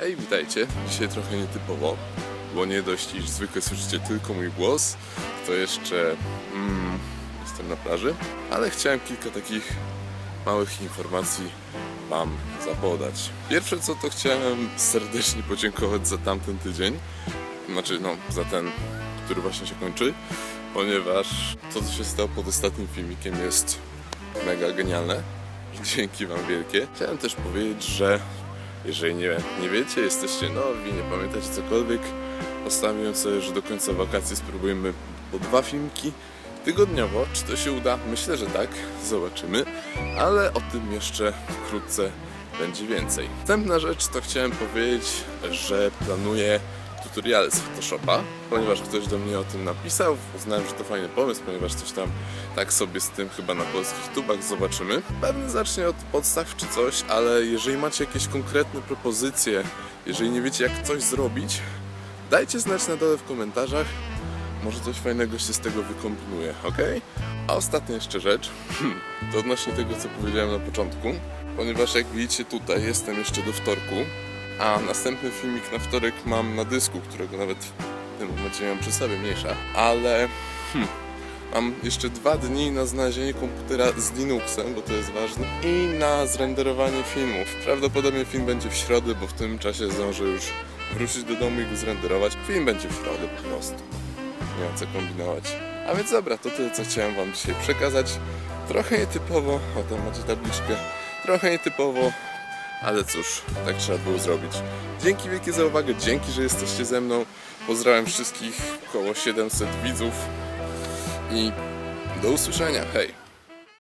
Hej, witajcie. Dzisiaj trochę nietypowo, bo nie dość, iż zwykle słyszycie tylko mój głos, to jeszcze mm, jestem na plaży, ale chciałem kilka takich małych informacji Wam zapodać. Pierwsze co to chciałem serdecznie podziękować za tamten tydzień, znaczy no za ten, który właśnie się kończy, ponieważ to co się stało pod ostatnim filmikiem jest mega genialne. Dzięki Wam wielkie. Chciałem też powiedzieć, że jeżeli nie, nie wiecie, jesteście nowi, nie pamiętacie cokolwiek, postawiłem sobie, że do końca wakacji spróbujemy po dwa filmiki tygodniowo. Czy to się uda? Myślę, że tak. Zobaczymy. Ale o tym jeszcze wkrótce będzie więcej. Następna rzecz to chciałem powiedzieć, że planuję tutoriale z Photoshopa, ponieważ ktoś do mnie o tym napisał. Uznałem, że to fajny pomysł, ponieważ coś tam tak sobie z tym chyba na polskich tubach zobaczymy. Pewnie zacznie od podstaw czy coś, ale jeżeli macie jakieś konkretne propozycje, jeżeli nie wiecie jak coś zrobić, dajcie znać na dole w komentarzach. Może coś fajnego się z tego wykombinuje, ok? A ostatnia jeszcze rzecz, to odnośnie tego co powiedziałem na początku, ponieważ jak widzicie tutaj jestem jeszcze do wtorku, a następny filmik na wtorek mam na dysku, którego nawet w tym momencie nie mam przy sobie, mniejsza, ale hmm, mam jeszcze dwa dni na znalezienie komputera z Linuxem, bo to jest ważne, i na zrenderowanie filmów. Prawdopodobnie film będzie w środę, bo w tym czasie zdążę już wrócić do domu i go zrenderować. Film będzie w środę po prostu. Nie ma co kombinować. A więc dobra, to tyle co chciałem wam dzisiaj przekazać. Trochę nietypowo, o tam macie tabliczkę, trochę nietypowo, ale cóż, tak trzeba było zrobić. Dzięki wielkie za uwagę, dzięki, że jesteście ze mną. Pozdrawiam wszystkich, około 700 widzów i do usłyszenia. Hej!